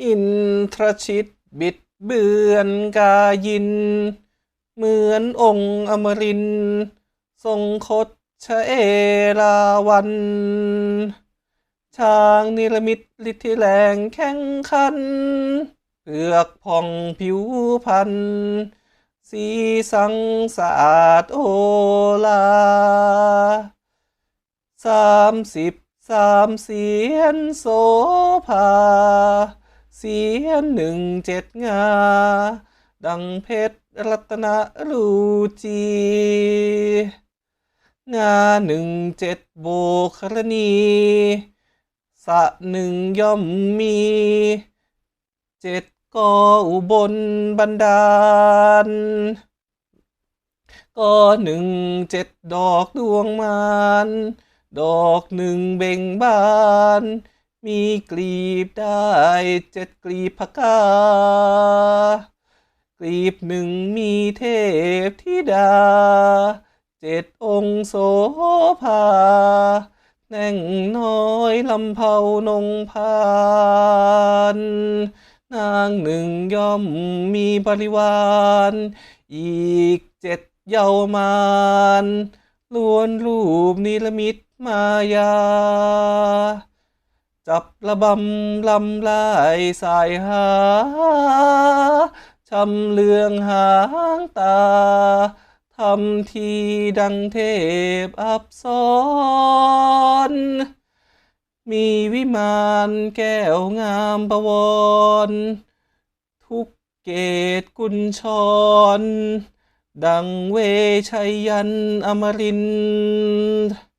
อินทรชิตบิดเบือนกายิน เหมือนองค์อมริน ทรงคดชะเอราวัน ช้างนิรมิตฤทธิแรงแข่งขันเผือกผ่องผิวพันสีสังสะอาดโอลาสามสิบสามเสียนโสภา เสียนหนึ่งเจ็ดงา ดังเพชรรัตนรูจี งาหนึ่งเจ็ดโบกรณีสะหนึ่งย่อมมี เจ็ดก็อุบลบันดาล ก็หนึ่งเจ็ดดอกดวงมาน ดอกหนึ่งเบ่งบาน มีกลีบได้เจ็ดกลีบพกากลีบหนึ่งมีเทพธิดา เจ็ดองค์โสภาแน่งน้อยลำเผานงพานนางหนึ่งย่อมมีบริวาร อีกเจ็ดเยาวมานล้วนรูปนิรมิตมายา จับระบำลำลายสายหาชำเลืองหางตาทำทีดังเทพอับสรมีวิมานแก้วงามประวร ทุกเกตกุญชร ดังเวชัยยันอมรินทร์